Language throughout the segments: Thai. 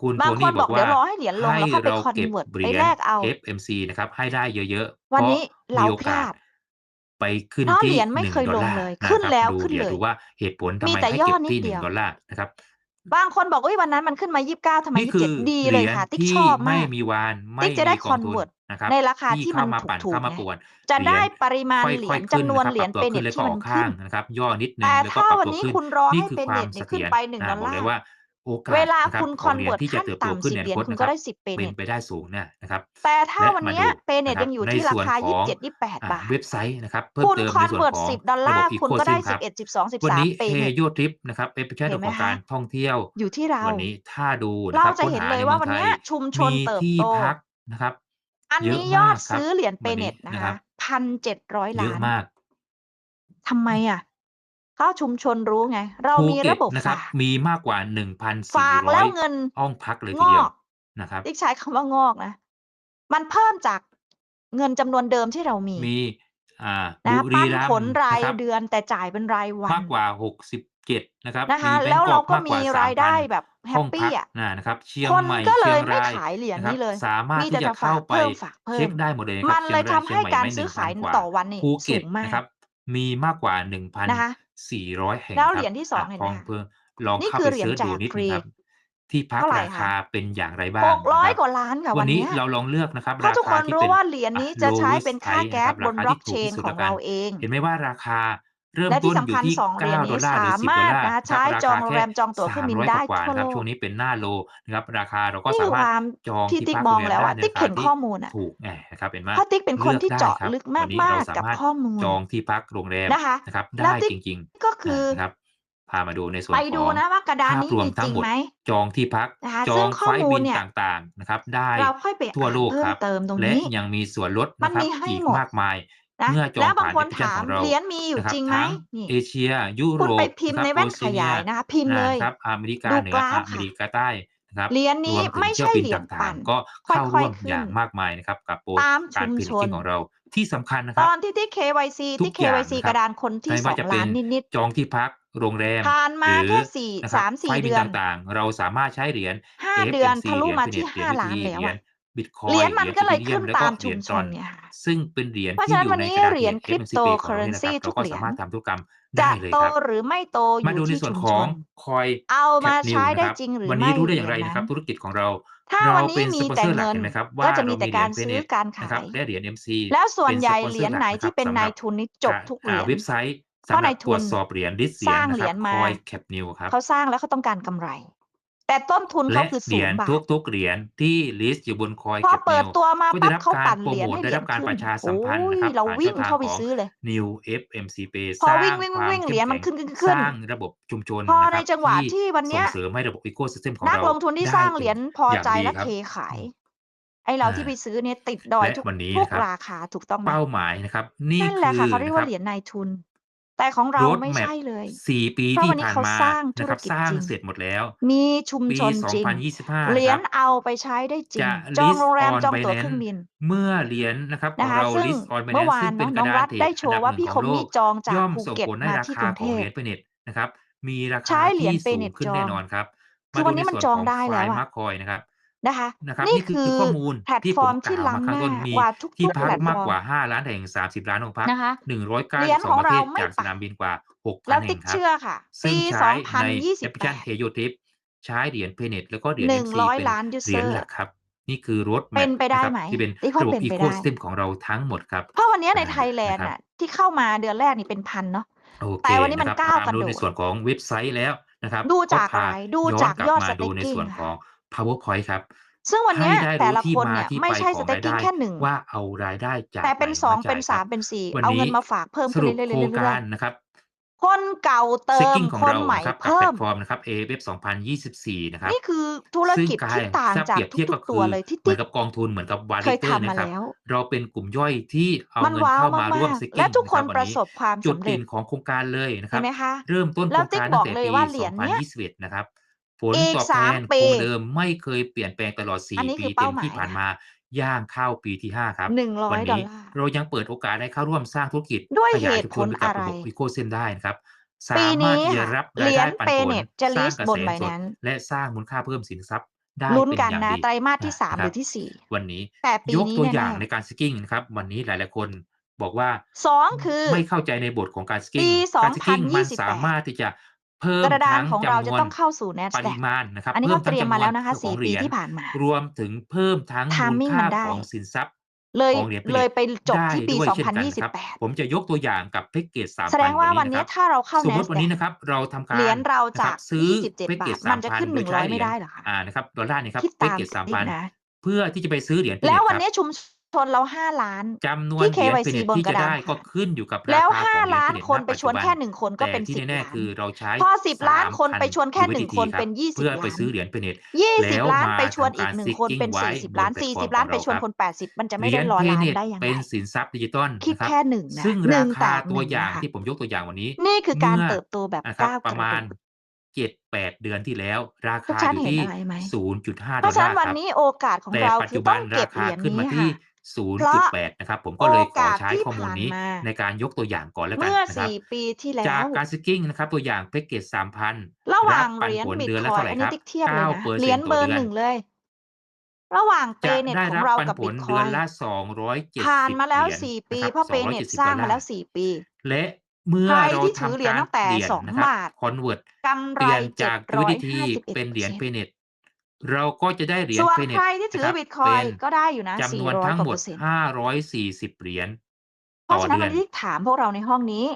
คุณบาโทงคนี่บบออกกเดี๋ยว่ารอให้เหรียญลงแล้วก็ไปเราคอนเก็บเวิร์ตหไปรียญแรกเอา FMC นะครับ ให้ได้เยอะๆวันนี้พะเราพลาดไปขึ้นที่หนึ่งคยหลงงเขึ้นแล้วขึ้นเลยดูดี๋วดูว่าเหตุผลทำไมให้เก็บที่หเดีนึ่ยงว ดอลลาร์นะครับ บางคนบอกว่าวันนั้นมันขึ้นมา29ทำไม27ดีเลยค่ะ ติ๊กชอบไม่มาก มีวานไม่จะได้คอนเวิร์ดนะครับในราคาที่มัเข้ามาปั่นถูกๆเข้ามาไวนจะได้ปริมาณเหรียญจำนวนเหรียญเป็นเน็ตที่มันขึ้น นะครับย่อนิดนึงแต่ถ้าวันนี้คุณรอให้เป็นเนตยถีขึ้นไปหนึ่งดอลกลาลยร์ ว่า โอกาสเวลาคุณคอนเวิร์ตที่จะเติบโตขึ้นในอนาคตได้สิบเป็นไปได้สูงเนี่ยนะครับ แต่ถ้าวันนี้เปเน็ตยังอยู่ที่ราคายี่สิบแปดบาท เว็บไซต์นะครับเพิ่มเติมในส่วนของ10ดอลลาร์คุณก็ได้สิบเอ็ดสิบสองสิบสามวันนี้เฮยูทริปนะครับเป็นแค่เรื่ของการท่องเที่ยวอยู่ที่เราวันนี้ถ้าดูเราจะเห็นเลยว่าวันนี้ชุมชนเติบโตนะครับ อันนี้ยอดซื้อเหรียญเปเน็ตนะคะพันเจ็ดร้อยล้านเยอะมากทำไมอะ ถ้าชุมชนรู้ไง เรามีระตบบนะครับ ฝากมีมากกว่า ฝากแล้วเงิน1,400 ห้องพักเลยงทีเดียอวก นะครับ ที่ใช้คำว่างอกนะ มันเพิ่มจากเงินจำนวนเดิมที่เรามีมีอ่านะรีปัรัมผลรายเดือนแต่จ่ายเป็นรายวันมากกว่า 67 นะครับนะคะ มีแบแล้วเราก็มีรายได้แบบแฮปปี้อะนะครับ เชียงคนใหม่ก็เลยไม่ขายเหรียญนี้เลย สามารถที่จะเข้าไปเพิ่มฝากเพิ่ช็คม ได้หมดเลยมันเลยทำชีให้การซื้อขาย1,000ต่อวันนี่สูงมากนะครับ มีมากกว่าหนึ่งพันนะคะ สี่ร้อยแห่งแล้วคเหรัรียบญที่สออะงเห็นลไหอมงเพิ่มลอนี่คือเหรียญเซิร์ชจาดูกนิดนึงครับที่พักราคาเป็นอย่างไรบ้างหกร้อยกว่าล้านค่ะวันนี้เราลองเลือกนะครับ ถ้าราทุกคคานที่รู้เป็นว่าเหรียญนี้จะใช้เป็นค่าแก๊สบบนบล็อกเชนของเราเอง เห็นไหมว่าราคา เริ่มต้นอยู่ที่9ดอลลาร์หรือ10ดอลลาร์ใช้จองโรงแรมจองตั๋วเครื่องบินได้ทั่วโลกช่วงนี้เป็นหน้าโลนะครับราคาเราก็สามารถจองที่ติ๊กมองแล้วอะติ๊กเห็นข้อมูลอะถูกนะครับเป็นมากเพราะติ๊กเป็นคนที่เจาะลึกมากๆกับข้อมูลจองที่พักโรงแรมนะคะได้จริง ๆ ก็คือครับพามาดูในส่วนไปดูนะว่ากระดานนี้มีจริงไหมจองที่พัก จองไฟบินต่างๆนะครับ ได้ทั่วโลกครับและยังมีส่วนลดนะครับอีกมากมาย นะเมื่อจอแล้วบางคนถามเหรียญมีอยู่จริงไหมเอเชีย ยุโรปคุณไปพิมพ์ในแว่นขยายนะคะพิมพ์เลยครับอเมริกาเหนืออเมริกาใต้เหรียญนี้ไม่ใช่เหรียญปั่นก็เข้าร่วมอย่างมากมายนะครับกับโปรการพิตจริงของเราที่สำคัญนะครับ ตอนที่ที่ KYC ที่ KYC กระดานคนที่สองล้านนิดๆจองที่พักโรงแรมผ่านมาแค่สี่สามสี่เดือนต่างๆ เราสามารถใช้เหรียญห้าเดือนทะลุมาที่ห้าล้านแล้ว บิตคอยเหรียญมันก็เลยขึ้นตามชุมชนเนี่ยซึ่งเป็นเหรียญที่อยู่ในดาเหรียญคริปโตเคอเรนซีทุกเหรียญสามารถทำธุรกรรมได้เลยครับโตหรือไม่โตอยู่ที่ชุมชนคอยเอามาใช้ได้จริงหรือไม่วันนี้รู้ได้อย่างไรนะครับ ธุรกิจของเราถ้าวันนี้มีแต่เงินก็จะมีแต่การซื้อการขายได้เหรียญ MC แล้วส่วนใหญ่เหรียญไหนที่เป็นนายทุนนี่จบทุกเหรียญเว็บไซต์สำหรับตรวจสเหรียญดิสเคอยแคปนิวครับเขาสร้างแล้วเขาต้องการกำไร แต่ต้นทุนเขาและคือเหรียญทุกทุกๆเหรียญที่ลิสต์อยู่บนคอยพอเก็บเปิดตัวมาก็ปั๊บรับเขาการปั่โปรเหรียญโมทให้เหได้รับการประชาสัมพันธ์นะครับเราผ่านวิ่งเข้าไปซื้อเลย New FMC p พอสร้างงความเหรียญมันขึ้นขึ้นขึ้นสร้างระบบชุมชนพอในจังหวะที่วันนี้ส่งเสริมให้ระบบอีโคซิสเต็มของนักเราลงทุนที่สร้างเหรียญพอใจและย่คเทขาย ไอเราที่ไปซื้อเนี่ยติดดอยทุกราคาถูกต้องไหมเป้าหมายนะครับ นี่คือเขาเรียกว่าเหรียญนายทุน แต่ของเรา Road ไม่ Map ใช่เลย4ปีเพราะที่วันนี้ผ่านเขามาสร้างธุนะรครับกิจสร้างจริงเสร็จหมดแล้ว มีชุมปีชนจริง2025เหรีนะยคญรับเอาไปใช้ได้จริจะงจอง list โรงแรม on จองตั๋วเครื่อง Binance บิน เมื่อเหรียญนะครับขนะองคะเราซึ่ง list on เมื่อ Binance วาซึ่นงเป็นเนาะกน้ระองดานรัฐเทรได้ดโชอันดับว์ว่าหนึ่พี่งขคองมโลมี่กจองจากย่อมภูส่งเก็ตผลให้มาราที่คากรุงขเทองเหรียพญเฟเน็ตนะครับ มีราใช้คาเหรียญที่เฟสูเน็งตขึ้นจอแน่งนอนครับคืมาอวันดูในนี้มันส่วนจอขงองได้แล้ว File อะ Markcoin นะครับ นะคะนะครับนี่นี่คือคืคืออข้อมูลแพลตที่ฟผอร์มมกที่ล่าวมาล้ำข้างหน้าต้นมีกว่าทุที่กๆพัแพกลตฟมากอร์กมว่า 5 ล้านแห่ง 30 ล้านห้องพักนะคะเหรียญของ192ปเราระเทศไม่จากสปักนามบินกว่าแล้6,000วแห่ติ๊งกครับเชื่อค่ะซึ่ปีงใช้ในแอปพลิเคชัน2028 Heyo Tip ใช้เหรียญ Paynet แล้วก็เหรียญ MC 100เป็นล้านเหรียญ user หลักครับ นี่คือ Road เป็ Map นไปได้นะครับไหมที่เป็นติ๊กว่าระบบเป็นไปได้ Ecosystem ของเราทั้งหมดครับ เพราะวันนี้ในอาไทยแลนนะด์ครับน่ะที่เข้ามาเดือนแรกนี่เป็นพันเนาะโอเคแต่วันนี้นะมันครับก้าวพากระดูโดในดส่วนของเว็บไซต์แล้วนะครับ ดูก็จากพาอะไรดูย้อจานกกลับยอดมาดูใน staking ส่วนขค่ะอง PowerPoint ครับซึ่งวันให้เนี้ยได้แต่รู้ละที่คนมาเนี่ยที่ไม่ไปใช่ของราย staking ได้แค่หนึ่งว่าเอารายได้จากแต่ไหเป็นนมาสองจ่าเป็นยคสารับมเป็นสี่วันเอาเงินี้นมาฝากเพิ่มสขึ้นรุปเรื่อยโครงๆเรื่กาอยรนะครับๆคนเก่าเติ Staking มของคนเราใหม่นะครับกับเพิ่แพลมตฟอร์มนะครับ AWeb 2024 นะครับนี่คือธุรซึ่งกิจกาที่ยต่างถ้าจาเปกรียบเทียบทุก็กๆคืตัวอเลยที่เหมือติ๊นกกับกองทุนเหมือนกับเคย Validator ทำมานะครับแล้วเราเป็นกลุ่มย่อยที่เอามันเงินว้าวเข้ามาร่วมามกๆ Staking และทุกนะคครันบวันประนี้สบความจุดสำเด่เร็จนของโครงการเลยนะคเห็รันบไหมคะเริ่มต้นโคแล้รวงติ๊กการบตั้องกแต่เลยปีว่าเหรียญเนี้ย2021 นะครับ ผลตอบแทนคงเดิมไม่เคยเปลี่ยนแปลงตลอด 4 ปีเต็มที่ผ่านมาย่างเข้าปีที่ 5 ครับวันนี้เรายังเปิดโอกาสให้เข้าร่วมสร้างธุรกิจขยายคนไปกับระบบอีโคเซนได้นะครับสามารถที่จะรับรายได้ปันผลสร้างกระแสสดและสร้างมูลค่าเพิ่มสินทรัพย์ได้ลุ้นกันนะไตรมาสที่ส3หรือที่สี่วันนี้ยกตัวอย่างในการสกิ้งนะครับ วันนี้หลายหลายคนบอกว่าสองคือไม่เข้าใจในบทของการสกิ้งการสกิ้งมันสามารถที่จะ เพิ่มกระดานของเราจะต้องเข้าสู่แนสปริมาณนะครับอันนี้เราเตรียมมาแล้วนะคะสี่ปีที่ผ่านมา รวมถึงเพิ่มทั้งมูลค่าของสินทรัพย์เลยเลยไปจบที่ปี 2028 ผมจะยกตัวอย่างกับแพ็กเกจสามแสดงว่าวันนี้ถ้าเราเข้าสมมติวันนี้นะครับ เราทำการเหรียญเราจะซื้อแพ็กเกจสามันโดยใช้เหรอยญอ่านะครับ ดอลลาร์นี่ครับแพ็กเกจสามพันเพื่อที่จะไปซื้อเหรียญแล้ววันนี้ชุม ชนเราห้าล้าน จำนวนที่ KYC บนกระดานก็ขึ้นอยู่กับราแล้วคาห้าของเหรียญล้านเฟเตคนณไปปัจชจุวนบัแค่หนึ่งคนก็เป็นสิบล้านคือเราใช้พอสิบล้านคนไปชวนแค่หนึ่งคนเป็น20 เพื่อไปซื้อเหรียญเฟเนต ยี่สิบล้านไปชวนอีกหนึ่งคนเป็นสี่สิบล้านสี่สิบล้านไปชวนคนแปดสิบมันจะไม่ได้ร้อยล้านได้ยังไงเป็นสินทรัพย์ดิจิตอลคิดแค่หนึ่งนะซึ่งราคาตัวอย่างที่ผมยกตัวอย่างวันนี้ นี่คือการเติบโตแบบนก้าวประมาณโดด เจ็ดแปดเดือนที่แล้ว ราคาอยู่ที่ศูนย์จุดห้าดเพอลฉันร์ควันรับนี้โอกาสของแต่เราปัจจุบัต้นองราคาขึ้นมาที่ 0.8 นะครับ ผมก็เลยขอใช้ข้อมูลนี้ในการยกตัวอย่างก่อนแล้วกันนะครับปีที่แล้วจากการสกิ้งนะครับตัวอย่างแพ็กเกจ 3,000 ระหว่างเหรียญบิตคอยน์อันนี้ติ๊กเทียบเลยนะเหรียญเบอร์หนึ่งเลย ระหว่างเปเน็ตของเรากับบิตคอยน์ผ่านมาแล้ว 4 ปี เพราะเปเน็ตสร้างมาแล้ว 4 ปี และเมื่อเราทำการเปลี่ยนนะครับคอนเวิร์ตเปลี่ยนจากยูนิทีเป็นเหรียญเปเน็ต เราก็จะได้เหรียญส่วนเฟเน็ตใครที่ถือบิตคอยก็ได้อยู่นะจำนวนทั้งหมด 540 เหรียญเพราะฉะนั้นวันที่ถามพวกเราในห้องนี้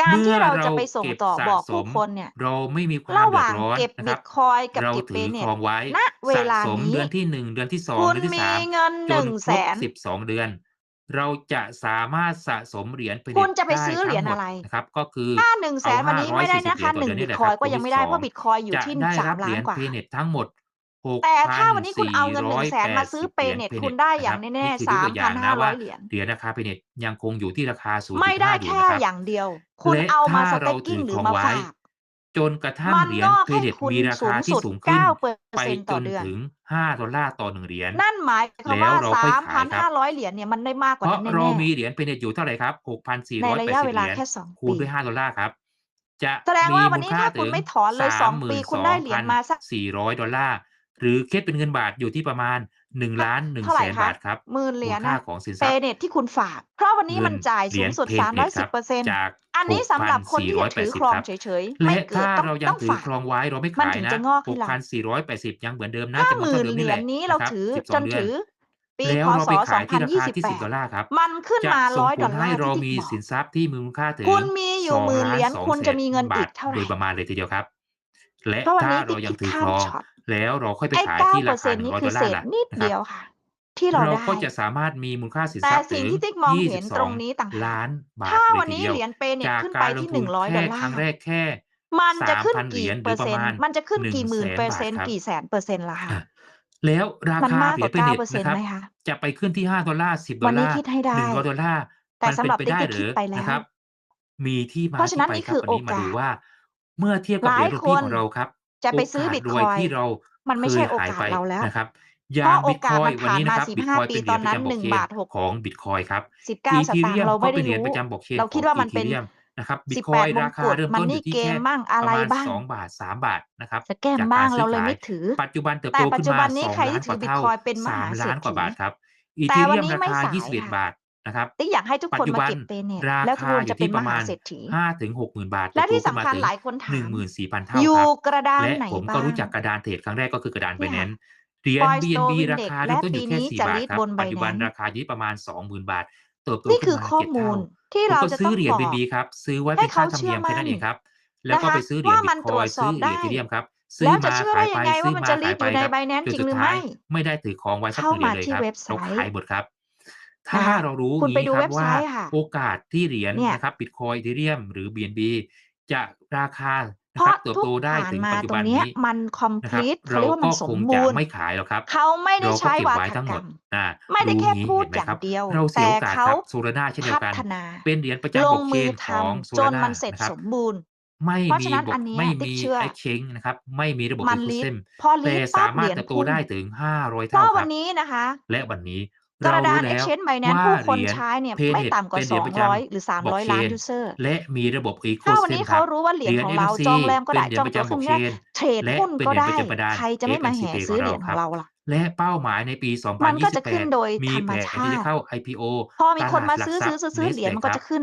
การที่เราจะไปส่งต่อบอกผู้คนเนี่ย เราไม่มีความระหว่างเก็บบิตคอยกับเก็บเองไว้ณเวลานี้เดือนที่หนึ่งเดือนที่สองเดือนที่สามจนครบสิบสองเดือนเราจะสามารถสะสมเหรียญไปคุณจะไปซื้อเหรียญอะไรนะครับ ก็คือถ้าหนึ่งแสนวันนี้ไม่ได้นะคะหนึ่งบิตคอยก็ยังไม่ได้เพราะบิตคอยอยู่ที่สามล้านกว่าทั้งหมด แต่ถ้าวันนี้คุณเอาเงินหนึ่งแสนมาซื้อเปเน็ตคุณได้อย่างแน่ๆสามพันห้าร้อยเหรียญเหรียญราคาเปเน็ตยังคงอยู่ที่ราคาสูงไม่ได้แค่อย่างเดียว คุณเอามาสเต็กกิ้งหรือมาฝากจนกระทั่งเหรียญเปเน็ตมีราคาที่สูงขึ้นไปจนถึงห้าดอลลาร์ต่อหนึ่งเหรียญนั่นหมายความว่าสามพันห้าร้อยเหรียญเนี่ยมันได้มากกว่าแน่ๆเพราะเรามีเหรียญเปเน็ตอยู่เท่าไหร่ครับหกพันสี่ร้อยแปดสิบเหรียญคูณด้วยห้าดอลลาร์ครับจะแสดงว่าวันนี้ถ้าคุณไม่ถอนเลยสองปีคุณได้เหรียญมาสักสี่ร้อยดอลลาร์ หรือคิดเป็นเงินบาทอยู่ที่ประมาณหนึ่งล้านหนึ่งแสนบาทครับหมื่นเหรียญค่าของสินทรัพย์เน็ตที่คุณฝาก เพราะวันนี้มันจ่ายสูงสุดสามร้อยสิบเปอร์เซ็นต์จากอันนี้สำหรับคนที่ถือครองเฉยๆและถ้าเรายังถือครองไว้เราไม่ขายนะหกพันสี่ร้อยแปดสิบยังเหมือนเดิมนะถ้าหมื่นเหรียญนี้เราถือจนถือปีพศ2028ดอลลาร์ครับ มันขึ้นมาร้อยดอลลาร์เรามีสินทรัพย์ที่มูลค่าถึงคุณมีอยู่หมื่นเหรียญคุณจะมีเงินอีกเท่าไหร่โดยประมาณเลยทีเดียวครับ และถ้าเรายังถือครอง แล้วเราค่อยไปขายเก้าที่เปราอร์คาเซ็นหนึ่งนี้ร้อยคืดอลเศลาร์ษละนิดเดียวค่ะ ที่เราได้เราได้ ก็จะสามารถมีมูลค่าสินทรัพย์แต่อถึงที่ติ๊กมองเห็นตรงนี้ต่างหาก 22 ล้านบาทถ้าวันนี้เหรียญเปเนี่ยจากขึ้นไปที่หนึ่งร้อยดอลลาคร์ รั้งแรกแค่ มันจะขึ้นกี่เปอร์เซ็นต์ มันจะขึ้นกี่หมื่นเปอร์เซ็นต์กี่แสนเปอร์เซ็นต์ล่ะคะอะแล้วราคาเหกรียญว่าเปเน็เก้าเปอร์เซ็นะต์ครับไะจะไปขึ้นที่ห้าดอลลาร์สิบดอลลาร์หนึ่งร้อยดอลลาร์แต่สำหรับติ๊กติ๊อไปแล้วมีที่มาเพราะฉะนั้นนี่คือโอกาสดูว่า เมื่อเทียบกับเหรียญรูปีของเราครับ จะไปซื้อบิตคอยที่เรามันไม่ใช่โอกาสเราแล้วนะครับยาบิตคอยวันนี้นะครับบิตคอยเป็นเหรียญประจำบล็อกเคนของบิตคอยครับสิบเก้าสตางค์เราไม่ได้รู้เราคิดว่ามันเป็นนะครับบิตคอยราคาเริ่มต้นอยู่ที่แค่ประมาณสองบาทสามบาทนะครับจะแก้มบ้างเราเลยไม่ถือ ปัจจุบันเติบโตขึ้นมาสองล้านกว่าเท่าสามล้านกว่าบาทครับอีทีเรียมราคา21บาท นะครับติ๊กอยากให้ทุกปัจคนจุมาบันเก็บเปเน็ตราแล้วทุกคาคนอจะยู่เป็ที่นปมระหามาณเศรษฐี5-60,000บาทเติและบโตที่ขึ้นสำมาคัญถึงหลายคนถาม14,000อเท่ายู่ครับกระดานและไหนผมก็บ้ารู้งจักกระดานเทรดครั้งแรกก็คือกระดานเนี่ยค่ะ Binance เหรียญ Coinstore BNB รา Index คาและเริ่มต้นอปียู่แค่นี้4จะบาทลิสคต์รับบนปัจจุบัน Binance ราคาอยู่ที่ประมาณ20,000บาทเติบโตนี่ขึ้คืนอมาข้อ7มูเท่าลที่คุณเราก็จะซื้ต้อองเหรียญบอก BNB ครับซื้อไว้ให้เป็นค่าเขาธรรมเชื่เนีอยมมั่แค่นนั้นเองครับ แล้นะวก็คะไปซื้อเหรียว่าญมันตรว Bitcoin จสซื้ออบเหรีได้ยญ Ethereum ครับซื้แล้อวจะมาเชื่อขาได้ยยัไปงไงซื้ว่าอมันมาจะลิขาสยต์ไปอยู่ในครับ Binance จนจริงสุดหรือท้าไม่ยไม่ได้ถือครองไว้สักเข้าเหรียญมาเลยที่ครับเว็บไซเราขายต์หมดครับ ถ้านะคะเรารู้คุณอไปย่างงี้ดูครัเว็บบไซว่าต์ค่ะโอกาสที่เหรียญเนี่ย นะครับ Bitcoin Ethereum หรือ BNB จะราคาเพนะคราะรับเติบทุโตกได้ผ่านถึงมาปัจจุตรบังนเนี้ยนี้มัน นะครับ complete เขาเราเรียกว่าก็มันสคมงบูจะรณ์ไม่ขายหรอกครับ เขาไม่ได้เราก็ใช้เก็บวาไว้ททั้งหกมรดรมอาไม่ได้รู้แค่งี้พูดเห็นไหมอย่าครังบเดียว เราเสีแต่ยโอกาสเขาครับ Solana เช่นเดีพัยวกัน ฒนา เป็นเหรียญประลจำงมือ Blockchain ทของำจน Solana มันเสร็จนะครับสมบูรณ์ ไม่เพราะมีฉะนั้นบอันเนี้ไม่ยติ๊มีกเชื่อ Exchange นะครับ ไม่มีระบบมันลิส Ecosystem ต์พอลิแต่สต์สาปั๊บมารถเหรียญเติบโตพุ่งได้ถึง 500เพเท่าราะควัรันบ นี้นะคะ และวันนี้ กระดานไอเชนไวเนี่าผู้คนใช้เนี่ยไม่ต่ำกว่า เป็นเหยญระจำ200 หรือ 300 ล้านยูเซอร์และมีระบบอีโคถ้าวันนี้เขารู้ว่าเหรียญของเราจองแรมก็ได้จองตัวเครื่องบินได้เทรดหุ้นก็ได้ใครจะไม่มาแห่ซื้อเหรียญของเราล่ะ และเป้าหมายในปี มันก็จะขึ้นโดย2028 มีธรรมแผนที่ชาจะเข้า IPO พอมีคนมาซื้อซื้อซื้อเหรียญมันก็จะขึ้น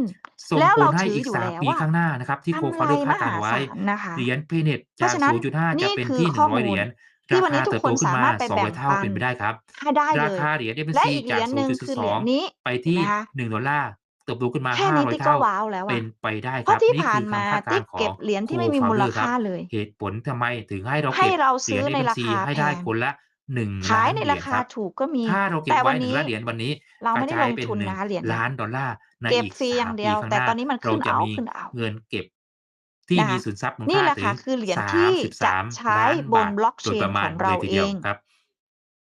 แล้วเราถืออยู่แล้วปีข้างหน้านะครับ ที่โคกำฟาไรเดอร์มคาดากไว้นะคะ เหรียญเพเน็ตจาราะก ฉะนั้น0.5 จะเป็นที่คือข้อ100 มูล เหรียญ ที่วันนี้ทุกคนสามารถไปแบ่งปันเป็นไปได้ครับได้เลยราคาเหรียญเอฟซีจากศูนย์จุดสองไปที่หนึ่งดอลลาร์เติบโตขึ้นมาแค่นี้ติ๊กก็ว้าวแล้วเป็นไปได้ครับเพราะที่ผ่านมาติ๊กเก็บเหรียญที่ไม่มีมูลค่าเลย เหตุผลทำไมถึงให้เราเก็บเหรียญในราคาให้ได้คนละหนึ่งขายในราคาถูกก็มีแต่วันนี้เหรียญวันนี้ เราไม่ได้ลงทุนนะเหรียญล้านดอลลาร์ในอีกสามปีข้างหน้าเราจะมีเงินเก็บ ที่มีสินทรัพย์มูลค่าถึงนี่แหละค่ะคือเหรียญที่จะใช้บนบล็อกเชนของเราเองครับ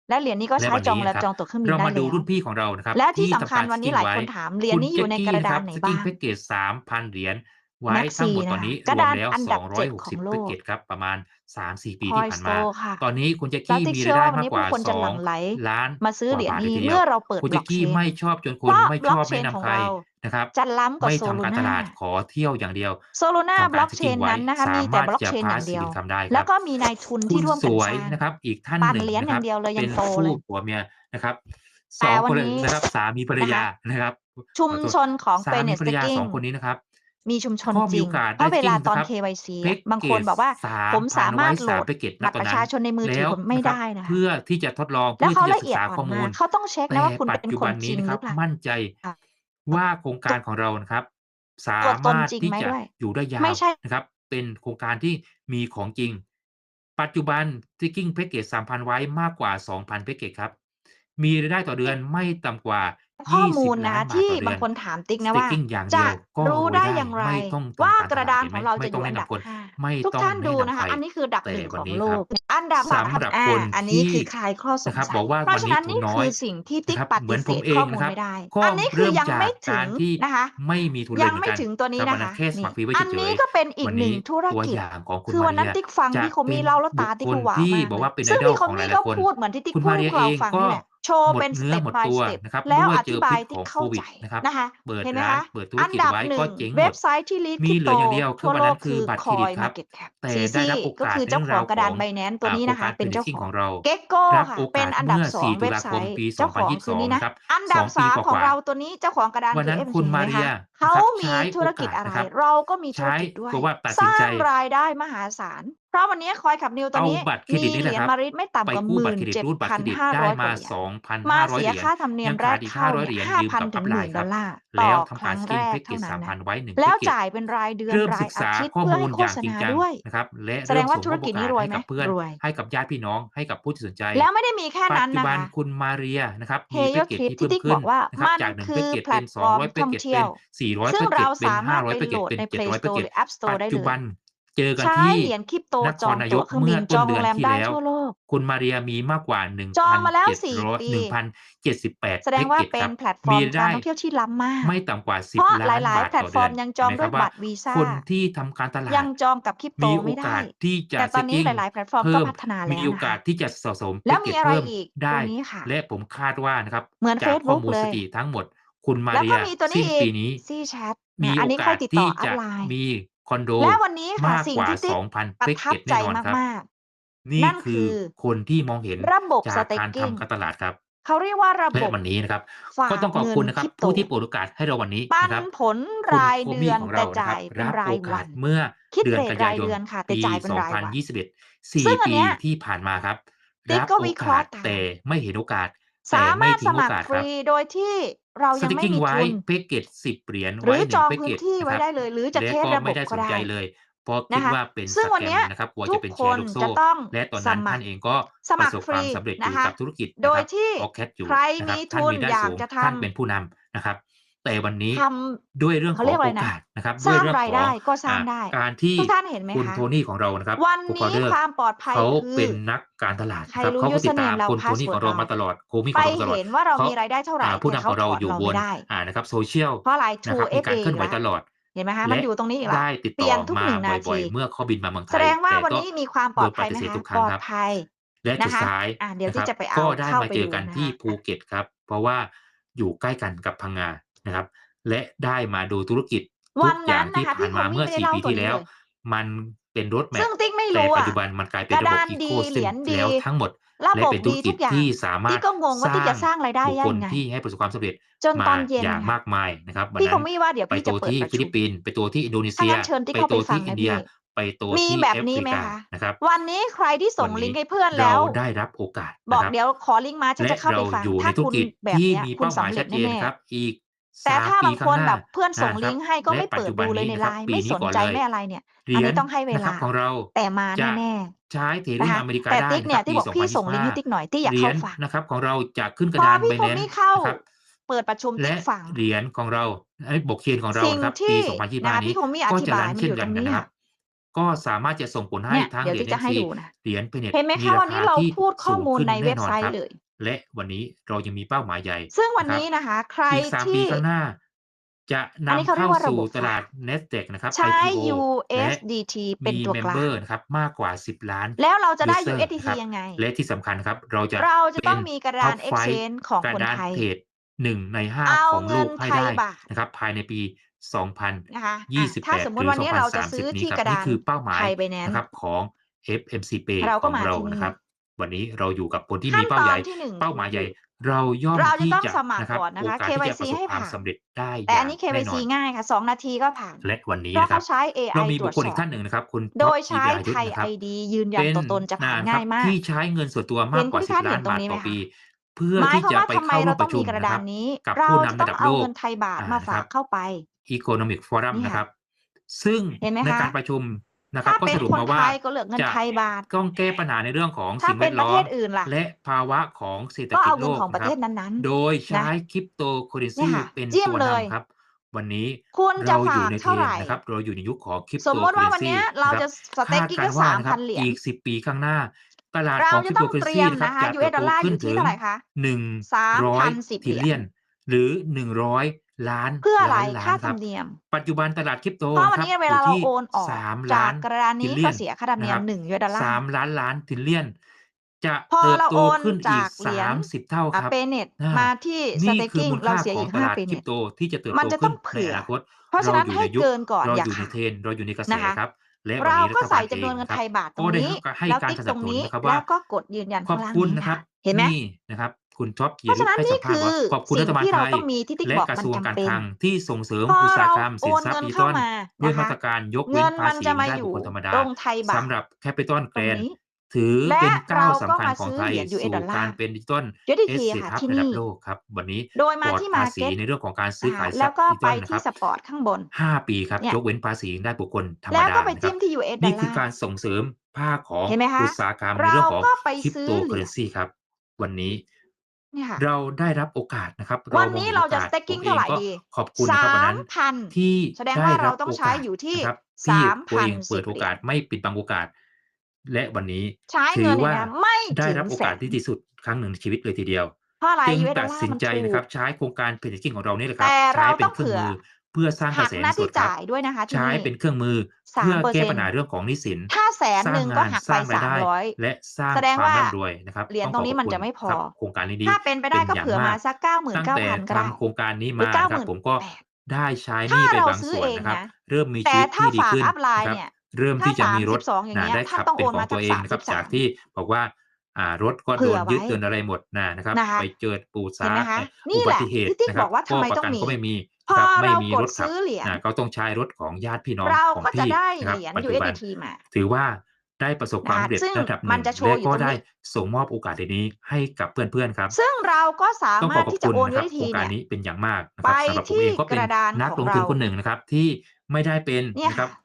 และเหรียญนี้ก็ใช้จองแล้วจองตัวเครื่องบินได้เยรามาดูรุ่นพี่ของเรานะครับ และที่สำคัญวันนี้หลายคนถามเหรียญนี้อยู่ในกระดานไหนบ้างแพ็กเกจสามพันเหรียญไว้ทั้งหมดตอนนี้รวมแล้วสองร้อยหกสิบแพ็กเกจครับประมาณ สามสี่ปีที่ผ่านมา ตอนนี้คุณจะคกี้มีรายได้มากกว่าสองล้านมาซื้อเหรียญนี้เมื่อเราเปิดคุณจะคกี้ไม่ชอบจนคนไม่ชอบไม่นำใครนะครับจะล้ำกว่าโซลูน่าดขอเที่ยวอย่างเดียวโซลูน่าบล็อกเชนนั้นนะคะมีแต่บล็อกเชนอย่างเดียวแล้วก็มีนายทุนที่ร่วมสวยนะครับ อีกท่านหนึ่งนะครับเป็นคู่ผัวเมียนะครับสองคนนะครับสามีภรรยานะครับ ชุมชนของเฟเนสสองคนนี้นะครับ มีชุมชนจริงเพราะเวลาตอน KYC บางคนบอกว่า ผมสามารถโหลดแบัตรประชาชนในมือถือผมไม่ได้นะเพื่อที่จะทดลองเพื่อที่จะศึกษาข้อมูลเขาต้องเช็คนะว่าคุณเป็นคนจริงหรือเปล่ามั่นใจ ว่าโครงการของเรานะครับ สามารถที่จะอยู่ได้ยาวนะครับ เป็นโครงการที่มีของจริง ปัจจุบันที่กิ้งแพ็กเกจสามพันไว้มากกว่าสองพันแพ็กเกจครับ มีรายได้ต่อเดือนไม่ต่ำกว่า ข้อมูลนะที่บางคนถามติ๊กนะว่า จะรู้ได้อย่างไร ว่ากระดานของเราจะอยู่อันดับทุกท่านดูนะคะ อันนี้คือดับหนึ่งของโลก อันดับสามอันนี้คือคลายข้อสงสัยเพราะฉะนั้นนี่คือสิ่งที่ติ๊กปฏิเสธข้อมูลไม่ได้ อันนี้คือยังไม่ถึงนะคะไม่มีทุนยังไม่ถึงตัวนี้นะคะอันนี้ก็เป็นอีกหนึ่งธุรกิจคือวันนั้นติ๊กฟังพี่คมมีเล่าแล้วตาติ๊กหวานมากซึ่งพี่คมมีก็พูดเหมือนที่ติ๊กพูดให้เราฟังนี่แหละ โชว์เป็นสเต็ปไปสเต็ปแล้วอธิบายที่เข้าใจนะคะเปิดร้นเปิดธุรกิจไว้ก็เจ๊งเว็บไซต์ที่ลีดที่างเดียคือนคือบัตเครดิตครับแต่ได้รับโอเจ้าของกระดานใบแนนตัวนี้นะคะ เป็นเจ้าของเราเกกโก้ค่ะเป็นอันดับสองเว็บไซต์เจ้าของคือนี้นะอันดับสามของเราตัวนี้เจ้าของกระดานคือเอ็มทีนะคะเขามีธุรกิจอะไร เราก็มีธุรกิจด้วยสร้างรายได้มหาศาล พราะวันนี้คอยขับนิวตอนนี้มีเหรียญมาริดไม่ต่ำกว่าหมื่นเจ็ดพันห้าร้อยมาสองพันห้าร้อยเหรียญค่าธรรมเนียมแรกห้าร้าพันถึงหมื่นดอลลคร์ต่อครั้งแรกเกท่านั้นแล้วจ่ายเป็นรายเดือนรายอาทิตย์เพื่อให้โฆษณาด้วยนะครับและแสดงว่าธุรกิจนี้รวยไหมเพื่อนให้กับญาติพี่น้องให้กับผู้ที่สนใจ แล้วไม่ได้มีแค่นั้นนะคะคุณมาเรียนะครับมีแพ็กเกจที่เพิ่มขึ้นนะครับจากหนึ่งแพ็กเกจเป็นสองร้อยแพ็กเกจเป็นสี่ร้อยแพ็กเกจเป็นห้าร้อยแพ็กเกจเป็นเจ็ดร้อยแพ็กเกจปัจจุบัน เจอกันใช้ที่เหรียญคริปโตนจคอรงนายตั๋วกเครื่องเมื่บิอนจต้นองเดืโรองนแรมที่ได้แล้ว ทั่วโลก คุณมาเรียมีมากกว่าจองมาแล้ว4ปี1,700แสด1,078งว่าแพ็กเกเป็จนครับ แพลตฟอมีร์มรายการได้ท่องเที่ยวที่ล้ำมาก ไม่ต่ำกว่าเพราะ10หล้านลาย บาๆ ทแพลต่ตอฟอเดือนร์มยังจองนะด้ควรัยบว่าบัตรวีซ่าคนที่ทำการตลายัดงจองกับคริปโตมีโอไม่ได้ กาสที่จะ แต่ตอนนี้ seeking หลาย ๆ แพลตฟอร์มเพิ่ก็มพัฒนามีแล้วโอนะกาคะสที่จะสะสมแล้แพ็วกเกมีจอะไรเพิ่มอีกได้ ตัวนี้ค่ะ และผมคาดว่านะครับเหมือนจากข้อ Facebook มูลเลสย ถิติทั้งหมด คุณมาแล้วเรีก็ยมีตัวนี้สิ้นอีปีกนี้ CChat มีนะโออันนี้กาค่อยสติดต่ที่ออัจะพไลน์ มี คอนโดและวันนี้ค่ะมากสิ่งกว่าที่ติ๊ก2,000ประแพ็กทัเกบจใจแน่นอนครับมากนี่นั่นคืคืออคนที่มองเห็นระบบจาก การ Staking ทำการตลาดครับเขาเรียกว่าระและบบวันนี้นะครับ ฝาก็กต้องขอบเงิคุณนนะครัคบริปโตผู้ที่เปิดโอกาสให้เราวันนี้ปันะนครับผลคุณรายโคเดืมี่อนของแต่เรานะคจ่ารับยเป็นรับราโอยกาวัสน เมื่อคิดเดือนเรทกันยารายยนเดือนค่ะแต่ปี จ่ายเป็นรายวัน2021 ซึ่ง4 อันปีเนี้ยที่ผ่านมาครับติ๊กรับก็โอวิเคการาะสห์ตาม แต่ไม่เห็นโอกาส สาแต่ไม่มารถทิ้สงโอมัครกาสฟครัรีบโดยที่เรายังไม่ staking มีไว้ทุนแพ็กเกจ10เหรียญหไว้รือหจนึ่งองแพ็กพื้เกนจที่นะไว้ครับได้เลย หรือจะและเทสก็ระบไม่บได้ก็สนได้ใจเลยเพราะคินะดคะว่าเป็นซึ่งสวันแกเนี้มยนะครับกลัวทุจะกเป็นแชคร์นลูกโซ่จะต้องและตอนสนั้นมัท่าคนรเองก็สปมัระคสรบฟควารีมสำเร็จอนะยู่คะกับธุรกิจโดนะยครับที่ออแคทอยู่ใครนะครัมีบท่านทุนมีได้อยาสูกงจะทท่านเป็นผู้นำนะครับ แต่วันนี้ด้วยเรื่องของโอกาสนะครับสด้ร้างเรื่องรายได้ก็สร้างได้การที่ท่านเห็นไหมคุณโทนี่ของเรานะครับวันนี้ Book องความปลอดภัยเขาเป็นนักการตลาดครับเขาติดตามเราคุณโทนี่ของเรามาตลอดโคมิของเราตลอด เห็นว่าเรามีรายได้เท่าไหร่อ่าผู้นำของเราอยู่บนได้ อ่านะครับโซเชียลเพราะอะไรทูครัเอฟการเอเคลื่อนไหวตลอด เห็นไหมคะมันอยู่ตรงนี้อีกแล้ว ได้ติดต่อมาบ่อยๆเมื่อข้อบินมาเมืองไทยแสดงว่าวันนี้มีความปลอดภัยไหมคะรั้ปลอดภัย และจุดนะคะท้ายอะเดี๋ยวที่จะไปเอาก็ได้เข้ามาไปเจอกันที่ภูเก็ตครับ เพราะว่าอยู่ใกล้กันกับพังงาะครับ และได้มาดูธุรกิจทุกอย่างที่ผ่านมาเมื่อสี่ปีที่แล้ว มันเป็นรถแมพแต่ปัจจุบันมันกลายเป็นระบบอีโคซิสเต็แล้วทั้งหมดและเป็นธุรกิจที่สามารถสร้างรายได้ยังไงที่ให้ประสบความสำเร็จจนตอนเย็นอย่างมากมายนะครับพี่คงไม่ว่าเดี๋ยวไปตัวที่ฟิลิปปินส์ไปตัวที่อินโดนีเซียไปตัวที่อินเดียไปตัวที่แอฟริกานะครับ วันนี้ใครที่ส่งลิงก์ให้เพื่อนแล้วได้รับโอกาส บอกเดี๋ยวขอลิงก์มาฉันจะเข้าไปฟังถ้าคุณแบบนี้คุณสำเร็จนครับอีก แต่ถ้าบางคนแบบเพื่อนส่งลิงก์ให้ก็ไม่เปิดดูเลยในไลน์ไม่สนใจไม่อะไรเนี่ยอันนี้ต้องให้เวลาของเราแต่มาแน่ใช้เทเลนอเมริกาได้ติ๊กเนี่ยที่บอกพี่ส่งลิงก์ให้ติ๊กหน่อยที่อยากเข้าฝังนะครับ ของเราจะขึ้นกระดานไปแนนนะครับเปิดประชุมและเหรียญของเราไอ้บกเคียนของเราครับปี2025นี้ก็จะรันขึ้นกันนะครับก็สามารถจะส่งผลให้ทางเหรียญเอ็นซีเหรียญเพเน็ตเห็นไหมคะวันนี้เราพูดข้อมูลในเว็บไซต์เลย และวันนี้เรายังมีเป้าหมายใหญ่ซึ่งวันนี้นะคะ ใครที่สามปีข้างหน้า จะนำเข้าสู่ตลาด n e s t e นะครับ ใช้ IPO และ USDT เป็นตัวเมกมลาเบงอร์นะครับมากกว่า 10 ล้าน แล้วเราจะได้ User USDT นะครัยังไง และที่สำคัญครับเราจะเราจะต้องมีกระดาน Exchange ของคนไทยหนึ่งในห้าของโลกให้ได้เงินไทยบาท นะครับ ภายในปี 2028 นะคะอะถ้าสมมติวันนี้เราจะซื้อที่กระดาน นี่คือเป้าหมาย ไทยไปแนะครับของ FMC Pay เของเราที่นี่นะครับ วันนี้เราอยู่กับคนที่มีเป้าใหญ่เป้าหมายใหญ่ เราย่อมที่จะสมัครก่อนนะคะ KYC ให้ผ่านสำเร็จได้แต่อันนี้ KYC ง่ายค่ะสองนาทีก็ผ่าน และวันนี้นะครับใช้ AI เรามีบุคคลอีกท่านหนึ่งนะครับ คุณโดยใช้ไทยไอดียืนยันตัวตนจะผ่านง่ายมากที่ใช้เงินส่วนตัวมากกว่าสิบล้านบาทต่อปีเพื่อที่จะไปเข้าร่วมประชุมกระดครับกับผู้นำระดับโลกไทยบาทมาฝากเข้าไป Economic Forum นะครับ ซึ่งในการประชุม นะครับก็สรุปมาว่าก็เหลือเงินไทยบาทต้องแก้ปัญหาในเรื่องของสิ่งแวดล้อมและภาวะของเศรษฐกิจโลกของประเทศนั้นๆ โดยใช้คริปโตเคอเรนซีเป็นตัวนำครับ วันนี้เราอยู่ในเรนนะครับเราอยู่ในยุคของคริปโตเคอเรนซีสมมติว่าวันนี้เราจะสเต็กกิ้งก็สามพันเหรียญอีกสิบปีข้างหน้าตลาดของคริปโตเคอเรนซีนะครับจะเติบโตขึ้นถึงหนึ่งร้อยพันสิบเหรียญหรือหนึ่งร้อย ล้านเพื่ออะไรค่าธรรมเนียม ปัจจุบันตลาดคริปโตเพราะวันนี้เวลาเราโอนออกสามล้านกระดานนี้ก็เสียค่าธรรมเนียมหนึ่งยูเดลาร์สามล้านล้านทิลเลียน จะเติบโตขึ้นอีกสามสิบเท่าครับเปเนตมาที่สเต็กกิ้งเราเสียอีกห้าเปเนตที่จะเติบโตขึ้นในอนาคตเพราะฉะนั้นให้เกินก่อนอย่าขาดเราอยู่ในยู่ใกระแสครับเราก็ใส่จำนวนเงินไทยบาทตรงนี้แล้วติ๊กตรงนี้แล้วก็กดยืนยันข้างล่างนะครับเห็นไหมนี่นะครับ คุณท็อปเกียรติให้สัมภาษณ์ว่าขอบคุณรัฐบาลไทยและกระทรวงการคลังที่ส่งเสริมอุตสาหกรรมสินทรัพย์ดิจิตอลด้วยมาตรการยกเว้นภาษีได้บุคคลธรรมดาสำหรับแคปิตอลแกรนถือเป็นก้าวสำคัญของไทยสู่การเป็นดิจิตอลเอสเซทระดับโลกครับวันนี้โดยมาที่มาสีในเรื่องของการซื้อขายทรัพย์ดิจิตอลนะครับสปอร์ตข้างบนห้าปีครับยกเว้นภาษีได้บุคคลธรรมดาครับนี่คือการส่งเสริมภาคของอุตสาหกรรมในเรื่องของคริปโตเคอเรนซีครับ วันนี้ เราได้รับโอกาสนะครับวันนี้เราจะสเต็กกิ้งเท่าไหร่ดีขอบคุณนะครับวันนั้นที่แสดงว่าเราต้องใช้อยู่ที่สามพันเปิดโอกาสไม่ปิดบังโอกาส และวันนี้ใช้เถือว่าไม่ได้รับโอกาสที่ดีสุดครั้งหนึ่งในชีวิตเลยทีเดียวเพราะอะไรจึงตัดสินใจนะครับ ใช้โครงการเป็นจจิ้งของเราเนี่ยแหละครับ ใช้เป็นเครื่องมือ พื่อสร้างกหัระกแสหเงิน้านสที่ดครับจ่ายด้วยนะคะที่ใช้นี่เป็นเครื่องมือสาเพื่มอเปอร์แก้เซ็นปัญหาต์เรื่องของหนี้สินถ้าแสนสร้าหงนึ่งงาก็นหักสไปร้างรายสามได้ร้อยและสร้างแสดงความว่าร่ำรวยนะครับเหรียญต้องตรของขอบนี้มันคุณจะไม่พครัอบโครงการนี้ดีถ้าเป็นไปได้เป็นก็อย่างเผื่อมามากสักเก้าหมื่นตั้งเก้าแต่พันก็ได้ทำโครงการนี้หรือมาเก้านะคหรับมื่นผมก็แปดได้ใช้หถ้านี้ไปเราบางซื้อส่วนเองนะครับนะเริ่มมีแต่ชีวิตถ้าที่ดีฝากขึ้นอัพไลนะน์ครับเนี่ยเริ่มถ้าที่จะสามมีรสิถบสองอย่างนะเงี้ยได้ท่านขับต้องเป็โอนนของมาตัสัวกเองสามนะคสิรับบสาจากมที่บอกว่าอ่ารถก็เผื่โดอนยึดไว้โดนอะไรหมดนะนะครับนะคะไปเจอปูซาเห็นไหมดคะเอ่อนี่อุแหบัละติเหตุที่ติ๊กนะคบรัอบกว่าก็ทำไมประต้อกังนมีก็ไม่มี พอนะครับไม่เรามีกรดถขับซื้อเหรียญนะก็ต้องใช้รถของญาติพี่น้องเราของก็จะพี่ได้นะคเหรับรียญปัจจุบัน USDT มาถือว่าได้ประสบความนะคะสำเร็จซึ่งระดับหมันึ่นงจะโชและว์อยู่ก็ตรงได้นี้ส่งมอบโอกาสนี้ให้กับเพื่อนๆครับ ซึ่งเราก็สาต้องมาขอรถขอบที่จะคุณโอนนะครับ USDT โครงการเนี่ยนี้เป็นอย่างมากนะคไปรับสำหรับผมที่เองก็กเป็นระดานนักของลงเราทุนคนหนึ่งนะครับ ที่ไม่ได้เป็นเนี่ยนะครับค่ะ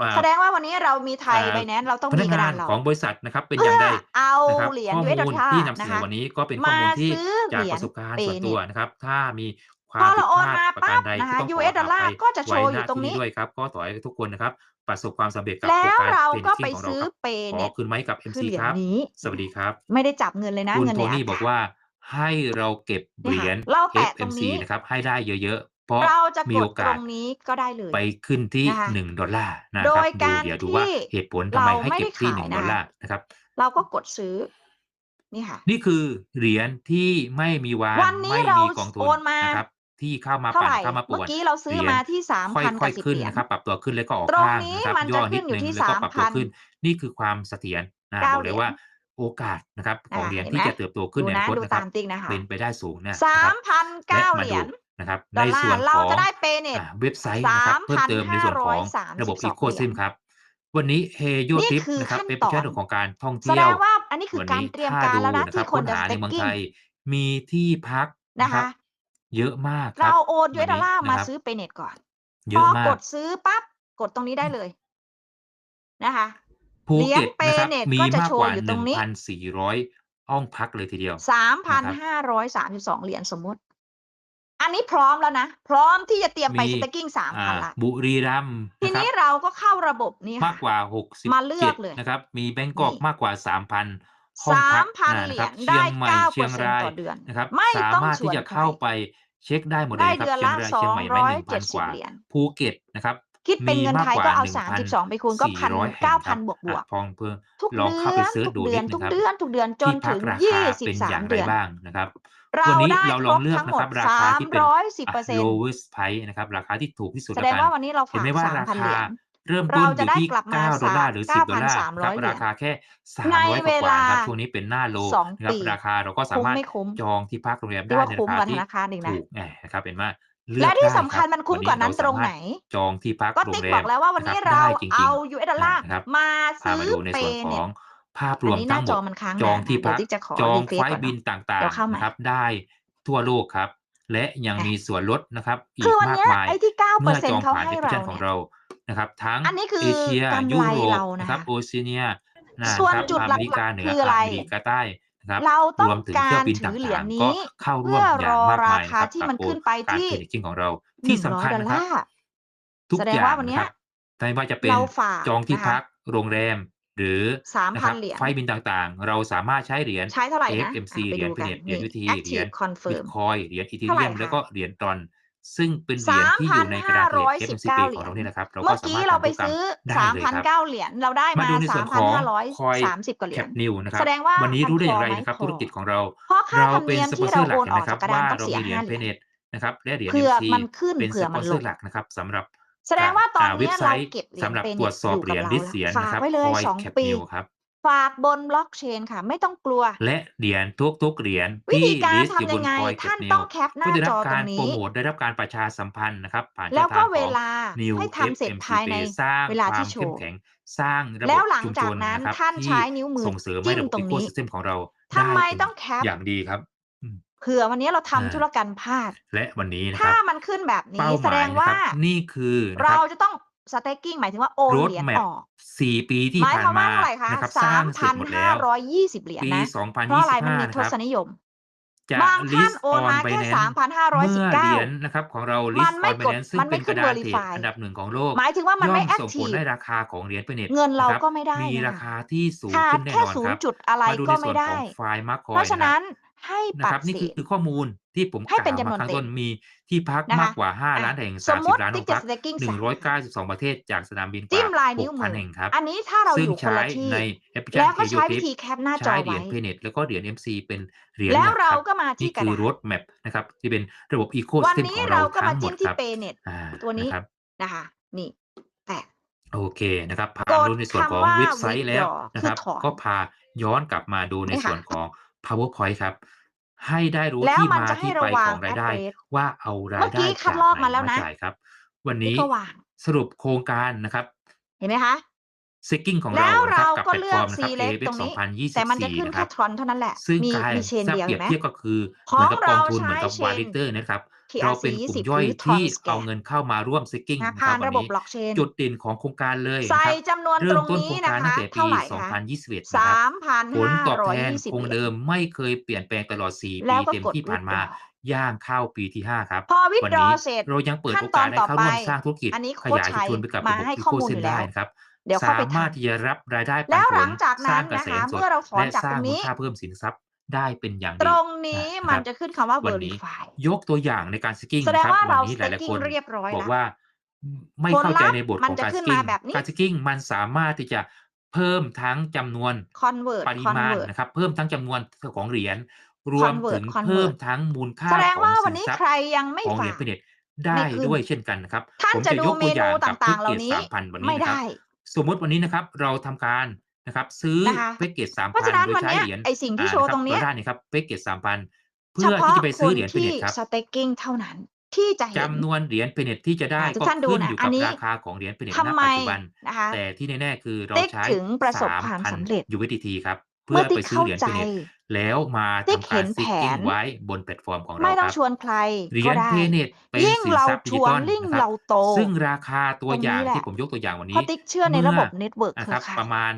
อ่าแสดงว่าวันนี้เรามีไทยอ่าไบแนนซ์เราต้องพนัมีกกระงาดานนเราของบริษัทนะครับเป็นอเพื่ย่างอใดเอานะครับเหรียญข้อ US มูล dollar ที่นำเสนะนอคะวันนี้ก็เป็นข้อมามูลที่ซื้อจากเหรียปญระสบการณ์เปส่วนตัวเนี่ยนะครับ ถ้ามี ความผิดพลาดประการใดที่ต้องขออภัยไว้หน้าที่ด้วยครับ ก็ต่อให้ทุกคนนะครับ ประสบความสำเร็จกับแล้วเราก็ไปซื้องเราครับขอคืนไหมกับ MC ครับ สวัสดีครับ ไม่ได้จับเงินเลยนะ คุณโทนี่บอกว่าให้เราเก็บเหรียญ FMC นะครับ ให้ได้เยอะๆ เพราะเราจะมีโอกาสตรงนี้ก็ได้เลย ไปขึ้นที่ 1 ดอลลาร์นะครับโดูเดี๋ยวดูว่าเหตุผลทำไมให้เก็บที่ 1 ดอลลาร์นะครับ เราก็กดซื้อนี่ค่ะ นี่คือเหรียญที่ไม่มีวานวันนี้เราโอนมานะครับ ที่เข้ามาปั่นเข้ามาปวดเมื่อกี้เราซื้อมาที่สามพันค่อยๆขึ้นนะครับ ปรับตัวขึ้นแล้วก็ออกข้างนะครับย่อนิดนึงแล้วก็ปรับตัวขึ้น นี่คือความเสถียรนะบอกเลยว่าโอกาสนะครับของเหรียญที่จะเติบโตขึ้นในอนาคตนะครับเป็นไปได้สูงนะสามพันเก้าเหรียญนะครับในส่วนของเว็บไซต์นะครับเพิ่มเติมในส่วนของระบบอีโคซิมครับวันนี้เฮยูทิปนะครับเป็นเรื่องของการท่องเที่ยวแสดงว่าอันนี้คือการเตรียมการแล้วนะที่คนจะสเต็กกิ้งมีที่พักนะคะ เยอะมากคเราโอนยูเอสดอลนี้ลาร์มาซื้อเปเน็ตก่อนพอกดซื้อปั๊บกดตรงนี้ได้เลยนะคะ ภูเหรียญเก็ตเปเน็ตมีก็จะมาโชกกว์ว่า อยู่ตรงนี้1,400ห้องพักเลยทีเดียว สามพันห้าร้อยสามสิบสองเหรียญสมมติ อันนี้พร้อมแล้วนะ พร้อมที่จะเตรียมไปสเต็กกิ้งสามพันละ บุรีรัมทีนี้เราก็เข้าระบบนี้มากค่ะ กว่า มาเลือกเลยนะครับ มีแบงกอกมากกว่าสามพัน สามพันเหรียญได้เก้าเปอร์เชียงรายนนะครับไม่สามารถที่จะเข้าไปเช็คได้หมดเลยครับเชียงรายเชียงใหม่ไม่หนึ่งพันกว่าภูเก็ตนะครับคิดเป็นเงินไทยก็เอาสามกิจสองไปคูณก็พันเก้าพันบวกบวกพองเพิ่มทุกเดือนทุกเดือนทุกเดือนทุกเดือนจนถึงยี่สิบสามเดือนบ้างนะครับเราได้เราลองเลือกนะครับราคาที่เป็น lowest price นะครับราคาที่ถูกที่สุดแสดงว่าวันนี้เราฝากสามพันเหรียญ เริ่มต้นอยู่ที่9ดอลลาร์หรือ10ดอลลาร์ครับราคาแค่สามร้อยกว่าครับช่วงนี้เป็นหน้าโลนะครับราคาเราก็สามารถจองที่พักโรงแรมได้ในราคาที่ถูกนะครับเป็นว่าและที่สำคัญมันคุ้มกว่านั้นตรงไหน จองที่พักโรงแรมก็ติ๊กบอกแล้วว่าวันนี้เราเอายูเอดอลลาร์มาซื้อเป็วนของภาพรวมทั้งหมดจองที่พักจองไฟล์บินต่างๆนะครับได้ทั่วโลกครับ และยังมีส่วนลดนะครับ อีกมากมายเมื่อจองผ่านแอปพลิเคชันของเรานะครับ ทั้งเอเชียยุโรปนะครับโอเชียเนียนะครับอเมริกาเหนืออเมริกาใต้นครับเราต้องการถือเหรียญนี้เพื่อรอราคาที่มันขึ้นไปที่จริงของเรา ที่สำคัญนะครับ ทุกอย่างนะครับไม่ว่าจะเป็นจองที่พักโรงแรม หรือสามพันเหรียญไฟบินต่างๆ เราสามารถใช้เหรียญใช้เท่าไหร่นะ FMC เหรียญเพเนตเหรียญยูทีเหรียญบิตคอยเหรียญอีทีเรียมแล้วก็เหรียญตอน ซึ่งเป็นเหรียญที่อยู่ในกระดาษเหรียญ FMC ของเราเนี่ยนะครับเราก็สามารถเมื่อกี้เราไปซื้อสามพันเก้าเหรียญเราได้มาสามพันห้าร้อยสามสิบกว่าเหรียญนิวนะครับแสดงว่าวันนี้รู้ได้อย่างไรนะครับธุรกิจของเราเราเป็นสปอนเซอร์หลักนะครับว่าเรามีเหรียญเพเนตนะครับและเหรียญ FMC เป็นสปอนเซอร์หลักนะครับสำหรับ แสดงว่าตอนนี้เราเก็บสำหรับตรวจสอบเหรียญดิสเซียนนะครับไว้เลยสองปีครับฝากบนบล็อกเชนค่ะไม่ต้องกลัว และเหรียญทุกทุกเหรียญวิธีการทำยังไงท่านต้องแคปหน้าจอตรงนี้การโปรโมทได้รับการประชาสัมพันธ์นะครับผ่านทางของเวลาให้ทำเสร็จภายในสร้างเวลาที่โชว์สร้างระบบชุมชนนะครับที่นิ้วส่งเสริมให้ระบบอีโคซิสเต็มของเราทำไมต้องแคปอย่างดีครับ เผื่อวันนี้เราทำธุรกรรพลาด และวันนี้ถ้ามันขึ้นแบบนี้แสดงว่านี่คือเราจะต้องสเต็กกิ้งหมายถึงว่าโอนเหรียญออกสี่ปีที่ผ่านมาหมายความว่าเท่าไหร่คะสามพันห้าร้อยยี่สิบเหรียญนะเพราะอะไรมันมีทศนิยม จะบางลิท่านโอนมาไบแค่นซ์สามพันห้าร้อยเสิบเก้า เหรียญนะครับของเราลิสต์อไม่อนไบกดแนนซ์ซึ่งเป็นกระดานขึ้นเทรด verify อันดับหนึ่งของโลกหมายถึงว่ามันไม่แอคส่งผทีลฟให้ราคาของเหรียญไปเน็ตเงินเราก็ไม่ได้มีราคาที่สูงขึ้นแน่นอนครับมาดูในส่วนของไฟล์มาร์คคอยเพราะฉะนั้นให้ะปครัฏิบนี่คือข้อมูล ที่ผมกล่าวมาข้างต้นมีที่พักมากกว่า 5 ล้านแห่ง 30 ล้านโรงพัก192 ประเทศจากสนามบินกว่า6,000แห่งครับ อันนี้ถ้าเราอยู่คนละที่ในแอปพลิเคชันเคยูทิปใช้เหรียญเพเน็ตแล้วก็เหรียญ MC เป็นเหรียญแล้วเราก็มาที่กันนี่คือรถแมพนะครับ ที่เป็นระบบอีโคสเต็มของเราทั้งหมดครับตัวนี้นะคะนี่แต่โอเคนะครับผ่านดูในส่วนของเว็บไซต์แล้วนะครับ ก็พาย้อนกลับมาดูในส่วนของ powerpoint ครับ ให้ได้รู้แล้วที่มันมาจะให้ที่เราไปวาขง องรายได้ address ว่าเอาราเมื่ยอได้กี้คัดจากลอกไหนมาแล้วมานะจ่ายครับ วันนี่นี้ก็วาง สรุปโครงการนะครับ เห็นไหมคะ Staking ของแล้เราวนะครับเรากับก็แพลตเลืฟออกร์มนะครับ select AWS ตรงนี้ แต่มันจะขึ้น2024 นะคแค่รับ ทรอนเท่านั้นแหละ ซึ่งมีการมีเชนถ้าเดียวเปรีเห็ยบนไหม เทียบก็คือ ขเหอมืองนกับกเราองทุนเหใช้มือนกับเชวาน ลิเตอร์นะครับ เราเป็น TRC กลุ่ม20ย่อยหรือที่ Tron เอา Scale เงินเข้ามาร่วม Staking นะนะคผ่ารันบวันระบบนี้บล็อกเชนจุดเด่นของโครงการเลยนะใส่ครับจำนวนตเริ่รมงต้นนี้โครงนะการตั้งคะแต่ปีเท่าไหร่คะ2021นะสาครับมพันผลห้าตอบร้อยแทนยี่สิบคงเหรียเดิญมไม่เคยเปลี่ยนแปลงตลอด4แล้ปีวก็เต็มกดที่ผ่านมา withdraw ย่างเข้าปีที่ 5 ครับพอวัน withdraw นี้เสร็จเรายังเปิดขั้นโอตกาอสนให้ต่อเข้าไปร่วมสร้างธุรกิจอันนี้ขโค้ชยายชุมชัยชนไปกับมาระบบให้ข้อมูลอยู่ Ecosystem แล้ได้วนะครับเดี๋ยวเข้าสาไปมารถทำที่จะรับรายได้ปัแล้นวผหลัลงจากสนั้ร้างนเกนะษคะมสดเมื่อเราถอนและจากสร้าตรงงมูลนี้ค่าเพิ่มสินทรัพย์ ได้เป็นอย่างดีตรงนี้มันจะขึ้นคำว่า verify ยกตัวอย่างในการสกิ้งครับวันนี้หลาสกิ้งเรียบร้อยบอกว่า ไม่เข้าใจในบทของการสกิ้งการสกิ้งมันสามารถที่จะเพิ่มทั้งจำนวน convert ปริมาณนะครับ เพิ่มทั้งจำนวนของเหรียญรวมถึงเพิ่มทั้งมูลค่าของสินทรัพย์ของเหรียญเพเนตได้ด้วยเช่นกันนะครับ ผมจะยกตัวอย่างกับทุกเกียรติสามพันวันนี้นะครับ สมมติวันนี้นะครับ เราทำการะครับ ซื้อแพ็กเกจสามพันโดยใช้เหรียญไอสิ่งที่โชว์ตรงนี้ด้นนี้ครับเพ็กเกจสามพันเพื่อที่จะไปซื้อเหรียญเพเน็ตครับสเต็กกิ้งเท่านั้นที่จะจำนวนเหรียญเพเน็ตที่จะได้ก็ขึ้นอยู่กับราคาของเหรียญเพเน็ตณปัจจุบันแต่ที่แน่ๆคือเราใช้ถึงประสามพันยูเอสดีทีครับเพื่อไปซื้อเหรียญเพเน็ตแล้วมาทำการซิกกิ้งไว้บนแพลตฟอร์มของเราไม่ต้องชวนใครเหรียญเพเน็ตเป็นสินทรัพย์ดิจิตอลนะครับซึ่งราคาตัวอย่างที่ผมยกตัวอย่างวันนี้เมื่เชื่อในระบบเน็ตเวิร์กนะครับประมาณ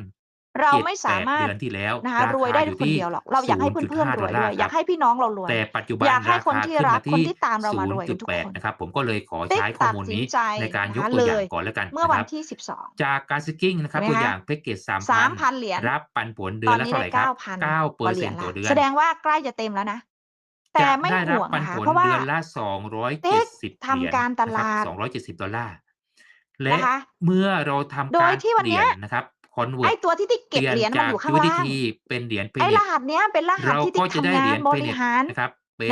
เราไม่สามารถเดือนที่แล้วนะคะรวยได้คนเดียวหรอกเราอยากให้เพื่อนๆรวยด้วยอยากให้พี่น้องเรารวยแต่ปัจจุบันอยากให้คนที่รักคนที่ตามเรามารวยทุกคนนะครับผมก็เลยขอใช้ข้อมูลนี้ในการยกตัวอย่างก่อนแล้วกันเมื่อวันที่ 12 จากการสกิ้งนะครับตัวอย่างแพ็กเกจสามพันเหรียญรับปันผลเดือนละเท่าไหร่ครับเก้าเปอร์เซ็นต์ต่อเดือนแสดงว่าใกล้จะเต็มแล้วนะแต่ไม่ห่วงนะคะเพราะว่าเดือนละสองร้อยเจ็ดสิบทำการตลาดสองร้อยเจ็ดสิบดอลลาร์และเมื่อเราทำการเปลี่ยนนะครับ คอนเวิร์ตไอตัวที่ที่เก็บเหรียญมาอยู่ข้างล่างเป็นเหรียญไอรหัสเนี้ยเป็นรหัสที่จะได้เหรียญบริหารนะครับเป็น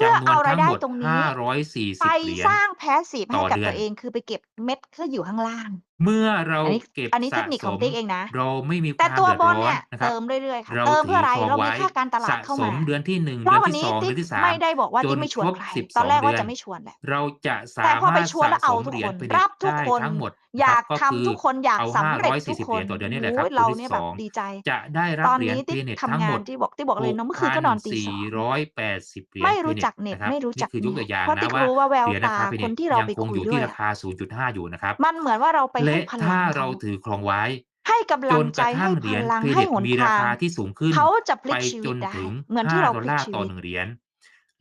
จำนวนทั้งหมดห้าร้อยสี่สิบเหรียไปสร้างแพสซีฟให้กับตัวเองคือไปเก็บเม็ดก็อยู่ข้างล่าง เมื่อเราอันนี้เก็บอันนี้เทคนิคของติ๊กเองนะ เราไม่มีคแต่วามตัวเดือดร้อเนี่ยเติมเรื่อยๆค่ะเเติมเพื่ออะไรเราไว้มีค่าการตลาดสะเข้าสมาเดือนที่หนึ่งเดือนที่สองเดือนที่สาม ไม่ได้บอกว่าจนติ๊ไม่ชวนใครตอนแรกว่าจะไม่ชวนแหละ เราจะสาแมารถชวนสะแล้วสเอามทุกเหรีคนไปรับทุกคน ทั้งหมดอยากทำทุกคนอยากเสำเร็จทุก540คเหรีนยญต่อเดือนนี่แหละครับโอ้ยเราเนี่สองดีใจ จะได้รับเหรียญเน็ตทั้งำหงามดนที่บอกที่บอกเลยเนาะเมื่อคืนก็นอนตีสอง 6,480เหรียญ ไม่รู้จักเน็ตไม่รู้จักเน็ตเพราะติ๊กรู้ว่าแววตาคป็นคนที่เรายังไปคงคุอยู่ที่ราคา 0.5 อยู่นะครับ มันเหมือนว่าเราไปและถ้าเราถือครองไว้ ให้กำลังใจใหรียญงให้หนมีราคาที่สูงขึ้นเขาจะพลิกชีวิตได้เหมือนที่เราพลิกชีวิตต่อหนึ่งเหรียญ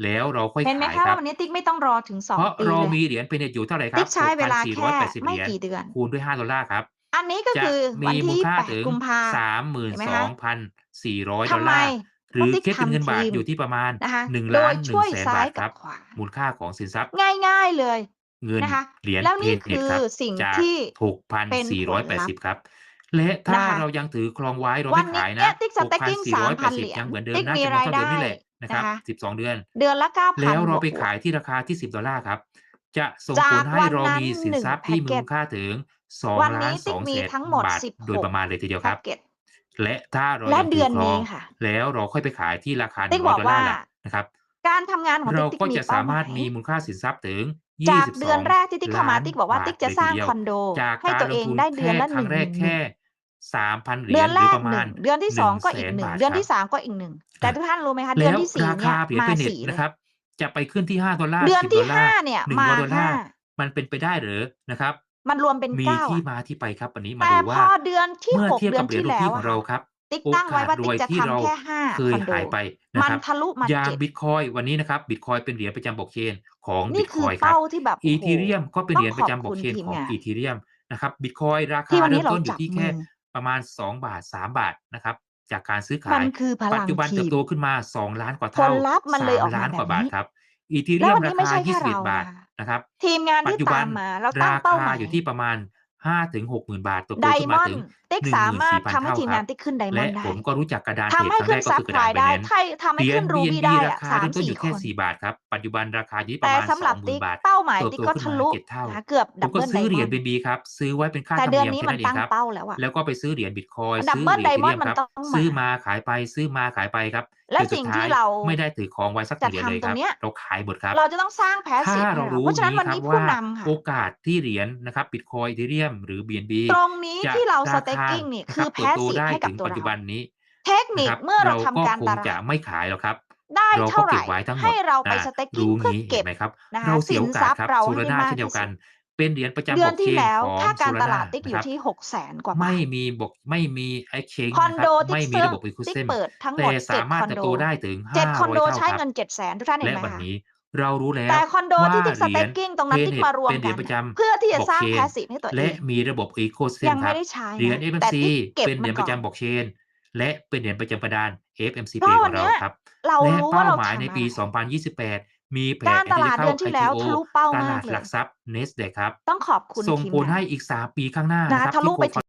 แล้วเราค่อยขายครับเห็นไหมคะวันนี้ติ๊กไม่ต้องรอถึงสองปีเพราะเรามีเหรียญเป็นอยู่เท่าไหร่ครับติ๊กใช้เวลาแค่ไม่กี่เดือนคูณด้วยห้าดอลลาร์ครับ อันนี้ก็คือวันที่แปดกุมภาสามหมื่นสองพันสี่ร้อยดอลลาร์หรือเทียบเป็นเงินบาทอยู่ที่ประมาณหนึ่งล้านหนึ่งแสนบาทครับ มูลค่าของสินทรัพย์ง่าย ๆเลย เงินเหรียญแเียนเตคครับจากหกพันสี่ร้อยแปดสิบครับ และถ้าเรายังถือครองไว้เราวัไม่ขายนะหกพันสี่ร้อยแปดสิบยังเหมือนเดิมติ๊นะมีเท่าเดิมนี่แหละนะครับสิบสองเดือน เดือนละเก้าพัแล้นวเราไปขากยที่ราคาที่ 10 ดอลลาร์ครับ จะส่งๆผจาลให้วันเรพันมีสินนึ่งทรัพย์พ็ที่กมูเกลจ ค่าถึงวั2นล้านี้นหก2มีแสนทั้หมดบาท 16 โดยประมาณเลยทีเดียวคพ็รักบกจและถ้าเราพังถืเดืออนครอนี้ง ค่ะ แล้วเราค่อยไปขายที่ราคา ติ๊กบอ100 กดอลลาร์นะครับ การทำงานของเรากก็ติ๊กมีจะสาหมามรถมีมูลค่าสินทรัพย์ถึง จากเดือนแรกที่ติ๊กเข้ามาติ๊กบอกว่าติ๊กจะสร้างคอนโด ให้ตัวเองได้เดือนละหนึ่งแค่สามพันเหรียญเดือนแรกหนึ่งเดือนที่สองก็อีกหนึ่งเดือนที่สามก็อีกหนึ่งแต่ทุกท่านรู้ไหมคะเดือนที่สี่เนี่ยมาสี่นะครับ จะไปขึ้นที่ห้าดอลลาร์เดือนที่ห้าเนี่ยมาห้ามันเป็นไปได้หรือนะครับ มันรวมเป็นเก้ามีที่มาที่ไปครับวันนี้มาดูว่าเดือนที่หกเดือนที่แล้วของเราครับ ติ๊กตั้งไว้ว่าติ๊กจะทำแค่ห้าเคยหายไปนมันทะลุมันย่างบิตคอยวันนี้นะครับบิตคอยเป็นเหรียญประจำบอกเชนของบิตคอยครับอีทีเรียมก็เป็นเหรียญประจำบอกเชนของอีทีเรียมนะครับบิตคอยราคาเริ่มต้นอยู่ที่แค่ประมาณ 2 บาท 3 บาทนะครับจากการซื้อขายปัจจุบันเติบโตขึ้นมา 2 ล้านกว่าเท่าสามล้านกว่าบาทครับอีทีเรียมราคา21บาทนะครับทีมงานที่ตามมาเราตั้งเป้าหมายอยู่ที่ประมาณห้าถึงหกหมื่นบาทตัวตัวมาถึง อกระไพดานลายได้ Binance ใช่ทำให้เหรียขึ้ญนรูบี้ BNB ได้ราอะคาสามเริ่มต้นอสี่ยู่คแค่น4บาทครับ ปัจจุบันราคาอยู่ที่ปแต่ระมาณสำหรับ20,000ติ๊กบาทเป้าหมายเติบติ๊กโตก็ขึ้นทะมาลุ7เท่านะคะเกือบผดัมบก็เบิลไดซื้อเหมรีอยญนด์ BNB ครับซื้อไว้เป็นค่าแต่ธรรมเดือนเนียมนี้แค่มันั้นนเองตั้งครับเป้าแล้วอะแล้วก็ไปซื้อเหรียญบิตคอยน์ดับซื้อเบิลเหรีไดยญมอน Ethereum ด์มันครับต้องซื้อมามาขายไปซื้อมาขายไปครับและจนสุสิ่ดงท้าที่ยเราไม่ได้ถือของไว้สักจะเหรียญเลยทำตครรังบเนี้ยเราขายหมดครับ เราจะต้องสร้างถ้า passive เราให้เรารู้เพราะฉะนั้นงี้วันครับนี้ผู้ว่านำค่ะโอกาสที่เหรียญนะครับ Bitcoin Ethereum หรือ BNB ตรงนี้จะที่เราราคา staking นี่นะคืครัอบเติบโต passive ได้ให้กัถึบงตัวปัจจุเราบันนี้ เทคนินะคครับเมื่อเราเราทำก็การคตงจะลาดไม่ขายหรอกครับได้เราเท่าก็ไหเก็ร่บไว้ทั้งหมให้ดเราไปอา staking รู้เพื่องี้เก็เห็บนไหมครับนะคะเราสิเสียนโอกาทรัสพย์ครับเรา Solana ให้มากเช่นเดีที่ยวสุกัดนเป็นเหรียญประจำเดืบอล็อนกที่เชนแล้วของค่าการต Solana ลาดติ๊กนะอคยู่รับที่600,000กว่าไม่บาทมีบกไม่มี Exchange คอนนะคโดรับที่ไม่มีเพิ่ระมบบติ๊ก Ecosystem เปิดทั้งหมแต่ดสา7มาครถอนเติบโดโตได้ถึง7คอนโด500เท่าใช้ครับเงิน700,000ทุกท่านเห็และนไหมวันคะนี้ เรารู้แล้วแต่คอนโดว่าที่ติ๊กเหรียญ staking ตรงนั้นติ๊ก Tenet มารวมเป็นเหรีกัยญนประจำเพื่อที่จะบล็อกสร้างเชน passive ให้ตัวเอและงมีระบบยั Ecosystem งคไม่รับได้ใช้เหรียญนะแต่ FMC ติ๊กเก็บเป็นเหมัรีนยญปก่อระนจำบล็อกเชน และเป็นเหรียญประจำกระดาน FMC เพราะ Pay ขวัอนงเนี้เรายครับเราและรู้เป้าว่าเราหมายในทำอะปีไร2028 มีแผกานรที่ตจะลาดเข้าเดือนที่แล้ว IPO ทะลุเป้าตมาลากดเลหลัยกทรัพย์ NASDAQ ครับ ต้องขอบคุณส่งทีมผลงาให้นอีก 3 ปีข้างหน้านะนะครับทะลุที่ไป Co